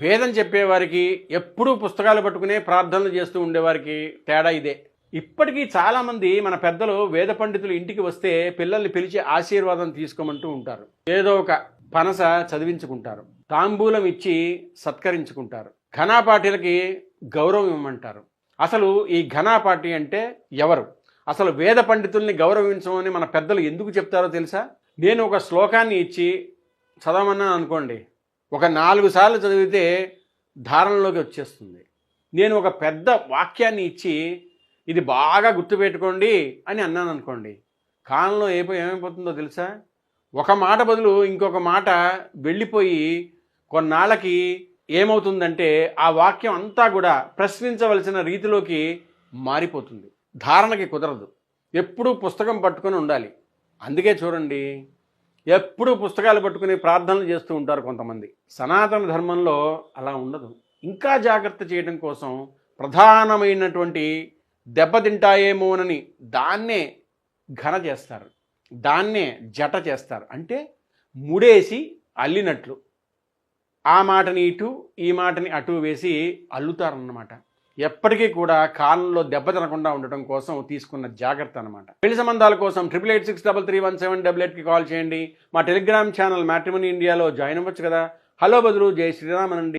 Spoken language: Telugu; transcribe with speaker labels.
Speaker 1: వేదం చెప్పేవారికి ఎప్పుడూ పుస్తకాలు పట్టుకునే ప్రార్థనలు చేస్తూ ఉండేవారికి తేడా ఇదే. ఇప్పటికీ చాలామంది మన పెద్దలు వేద పండితులు ఇంటికి వస్తే పిల్లల్ని పిలిచి ఆశీర్వాదం తీసుకోమంటూ ఉంటారు. ఏదో ఒక పనస చదివించుకుంటారు. తాంబూలం ఇచ్చి సత్కరించుకుంటారు. ఘనాపాఠీలకి గౌరవం ఇవ్వమంటారు. అసలు ఈ ఘనాపాఠి అంటే ఎవరు? అసలు వేద పండితుల్ని గౌరవించమని మన పెద్దలు ఎందుకు చెప్తారో తెలుసా? నేను ఒక శ్లోకాన్ని ఇచ్చి చదవమన్నాను అనుకోండి. ఒక నాలుగు సార్లు చదివితే ధారణలోకి వచ్చేస్తుంది. నేను ఒక పెద్ద వాక్యాన్ని ఇచ్చి ఇది బాగా గుర్తుపెట్టుకోండి అని అన్నాను అనుకోండి. కాలంలో ఏపో ఏమైపోతుందో తెలుసా? ఒక మాట బదులు ఇంకొక మాట వెళ్ళిపోయి కొన్నాళ్ళకి ఏమవుతుందంటే ఆ వాక్యం అంతా కూడా ప్రశ్నించవలసిన రీతిలోకి మారిపోతుంది. ధారణకి కుదరదు. ఎప్పుడూ పుస్తకం పట్టుకొని ఉండాలి. అందుకే చూడండి ఎప్పుడూ పుస్తకాలు పట్టుకుని ప్రార్థనలు చేస్తూ ఉంటారు కొంతమంది. సనాతన ధర్మంలో అలా ఉండదు. ఇంకా జాగ్రత్త చేయడం కోసం ప్రధానమైనటువంటి దెబ్బతింటాయేమోనని దాన్నే ఘన చేస్తారు. దాన్నే జట చేస్తారు. అంటే ముడేసి అల్లినట్లు. ఆ మాటని ఇటు ఈ మాటని అటు వేసి అల్లుతారన్నమాట. ఎప్పటికీ కూడా కాలంలో దెబ్బ తినకుండా ఉండటం కోసం తీసుకున్న జాగ్రత్త అనమాట పెళ్ళి సంబంధాల కోసం triple eight six double three one seven double ఎయిట్కి కాల్ చేయండి. మా టెలిగ్రామ్ ఛానల్ మ్యాట్రిమోని ఇండియాలో జాయిన్ అవ్వచ్చు కదా. హలో బదులు జై శ్రీరామనండి.